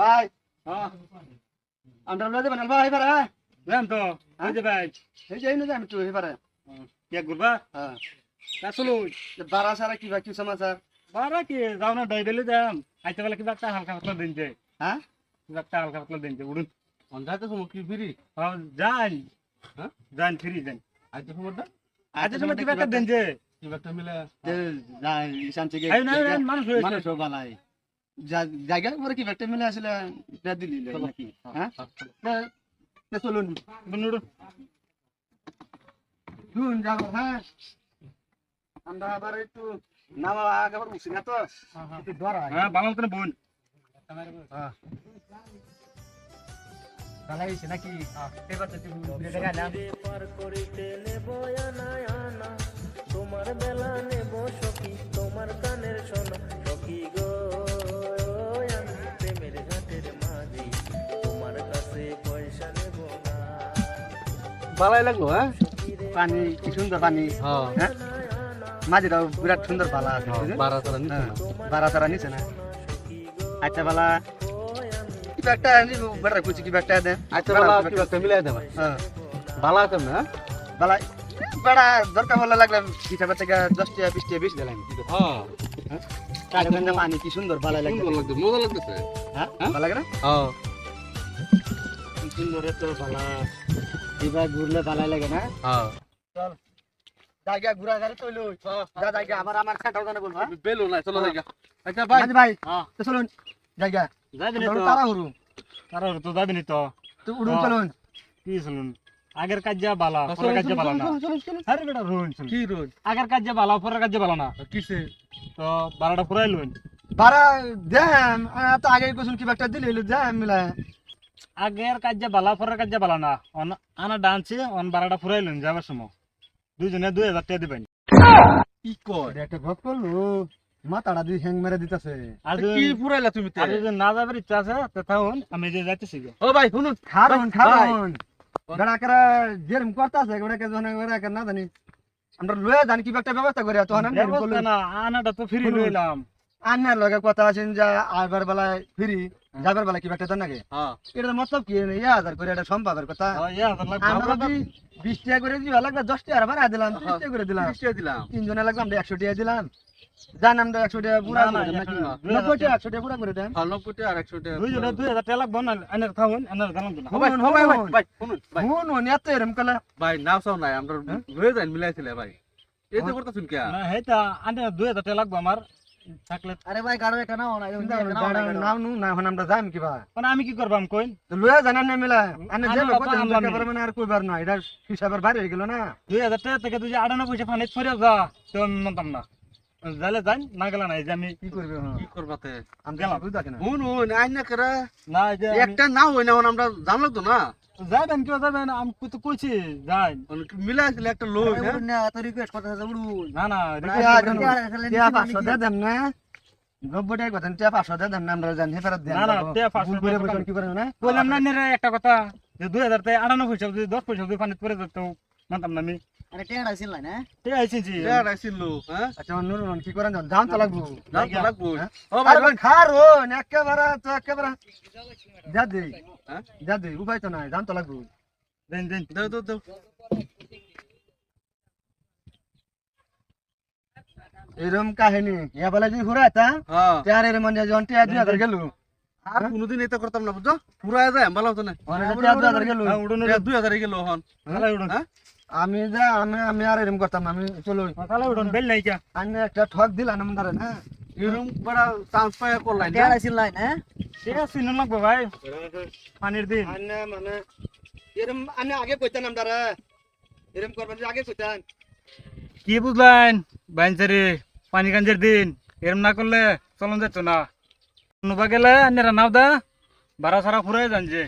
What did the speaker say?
ভাই হ্যাঁ। আমরা লয়ে যাবেন ভাই এবারে যাম তো এই যে ভাই। এই যে না যাই তো এবারে। কে ঘুরবা? হ্যাঁ। তা চলো বারা সারা কি ভাই কি সমাচার? বারা কি? যাও না ডাইবেলে যাম। আইতে বেলা কিবা একটা হালকা পাতলা দিন যে। হ্যাঁ? একটা হালকা পাতলা দিন যে উড়ুন। অন্ধাতে সময় কি ফিরি? হ্যাঁ যান হ্যাঁ? যান ফিরি যান। আইতে সময়টা আজ সময় কিবা একটা দিন যে। কি একটা মিলে যে যাই ইসান থেকে আই না না, মানুষ হয়েছে মানুষ বালাই জায়গা পরে কি একটা মিলে আসলে এটা দিলি? নাকি? হ্যাঁ? তা- তা চলুন। বন্ধুরা শুন যাব হ্যাঁ। আমরা আবার একটু নামা আগে আবার উঠছি না তো? একটু ধরা হ্যাঁ। ভালো মতন বোন। হ্যাঁ। ভালো হয়েছে নাকি? এবার তো তুই ঘুরে দেখা না পার করিতে নেব আনা আনা তোমার বেলা নেব ভালোই লাগল হ্যাঁ? পানি কি সুন্দর পানি। হ্যাঁ। হ্যাঁ? মাঝিটাও বিরাট সুন্দর পালা আছে বুঝলি? বারা তারা নিতে হ্যাঁ, বারা তারা নিচে না। আচ্ছা বালা। কি একটা বেটা কুচি কি একটা দে আইতে বেলা কি একটা মিলে দে ভাই হ্যাঁ। ভালো আছে না? বালা বেড়া দরকার হলে লাগলে হিসাবের থেকে দশ টাকা বিশ টাকা বেশি দিলাম। হ্যাঁ। কাঠগঞ্জে পানি কি সুন্দর ভালো লাগছে। মজা লাগতেছে। হ্যাঁ? ভালো লাগে না? হ্যাঁ। সুন্দর তো ভালো এবার ঘুরলে ভালো লাগে না? চল। জায়গা ঘুরা গাড়ি তো লই যা জায়গা আবার আমার খাটাও জানে বলবা বেলো না চলো। দেখা আচ্ছা ভাই ভাই ভাই হ্যাঁ তো চলুন। জায়গা। যাবি নি তো। তারা হুরু তারা তো যাবি নি তো। তো উড়ুন। চলুন। কি শুনুন আগের কাজ যা বালা পরের কাজ যা বালা না? আরে বেটা রুন কি রোজ আগের কাজ যা বালা পরের কাজ যা বালা না? কিসে তো বারোটা পুরাই লুন বারা দেম। তো আগে কুসুম কি একটা দিলে দেম মিলা আগের কাজ যা বালা পরের কাজ যা বালা না। অন আনা ডান্সে অন বারাটা পুরাই লুন যাবার সময়। দুইজনে দুই হাজার টাকা দিবেন। কি কয়? একটা ভোগ করল। মাথাটা দিয়ে হ্যাং মেরে দিতেছে। আর কি পুরাইলা তুমি আর যদি না যাবার ইচ্ছা আছে তো তাহলে আমি যে যাইতেছি গো। ও ভাই শুনুন। খারুন খারুন। বেড়া করে যেরম করতেছে বেড়া কে জন বেড়া কে না জানি। আমরা লয়ে জানি কি একটা ব্যবস্থা করে ব্যবস্থা না আনাটা তো ফ্রি। লইলাম। আন্নার লগে কথা আছেন যে আইবার বেলায় ফ্রি। যাবার বেলায় কি একটা দেন নাকি? হ্যাঁ। এটা মতলব কি ইয়া হাজার করে এটা সম্ভবের কথা। হ্যাঁ। আমরা বিশ টাকা করে দিবা লাগবে দশ টাকা বাড়া দিলাম ত্রিশ টাকা করে দিলাম। দিলাম। তিনজনে লাগবে আমরা একশো টাকা দিলাম। জান আমরা একশো টাকা পুরা না, না, করে দেন নাকি? একশো না, নব্বই টাকা একশো টাকা পুরা করে দেন। হ্যাঁ নব্বই টাকা আর একশো টাকা দুইজনে দুই হাজার টাকা লাগবে না খাওয়ান ভাই, শুনুন, শুনুন। এত এরম কলে নাও চাও নাই, আমরা হ্যাঁ? মিলাইছিলে, ভাই। এই যে করতেছেন কে? না হেটা আনার দুই হাজার টাকা লাগবে আমার। থাকলে আরে ভাই গাড়ো একটা নাও না নাম নু না এখন আমরা যাইম কিবা। মানে আমি কি করবাম কইন তো লয়ে জানান না মিলা। যে কথা মানে আর কইবার না এটা হিসাবের বাইরে হয়ে গেল না। দুই হাজার টাকা থেকে তুই যে আটান্ন পয়সা ফানে ফিরে যা তো আমি না। যাইলে যাই না গেলে না যে আমি কি করবে কি করবাতে? আমি গেলাম। বুঝতে না। হুন, আইন না একটা নাও হয় না, আমরা জানলাম তো না। যাইবেন কেউ যাবেন আমি তো কইছি যাই। মানে আসলে একটা লই, হ্যাঁ? না রিকোয়েস্ট উড়ুন। না দেন, না। নব্বই কথা টিয়া পাঁচশো দেন না আমরা জানি ফেরত দেন না, না, টিয়া পাঁচশো করে কি করে না? কইলাম না একটা কথা। যে দুই হাজার টাকা আটান্ন পয়সা যদি দশ পয়সা যদি ফানে পরে যেত। মানতাম না আমি আরে টেড়া ছিল হ্যাঁ? আচ্ছা নুরুন কি করেন জান জান তো লাগবো দাম তো লাগবো। হ্যাঁ? ও ভাই, আরে খারো একেবারে তো একেবারে যা দে হ্যাঁ? যা দে উপায় তো নাই জান তো দেন দেন দাও, দাও, দাও। এরম কাহিনী ইয়া বলে যদি ঘুরাইতা হ্যাঁ। তার এর মনে জন টিয়া দুই হাজার গেল আর কোনোদিন এটা করতাম না, বুঝছ? পুরাই যায়, ভালো হতো না। অনেক টিয়া দুই হাজার গেল হ্যাঁ, দুই হাজারই গেলো এখন, তাহলে উড়ুন হ্যাঁ? আমি যা আমি আমি আর এরম করতাম না আমি চলো তাহলে উড়ুন বেল নাই কা আমি একটা ঠক দিলাম আমাদের না এরম বড় chance পাইয়া করলাই না? টেড়া ছিল না ঠিক আছে চিনুন লাগবো ভাই? পানির দিন। আন্না মানে এরম আমি আগে কইতাম আমরা এরম করবেন আগে কইতাম। কি বুঝলেন বাইনচারি পানি গাঞ্জের দিন। এরম না করলে চলন যেত না। নুবা গেলে আন্যরা নাও দা বারা সারা ফুরাই যান যে।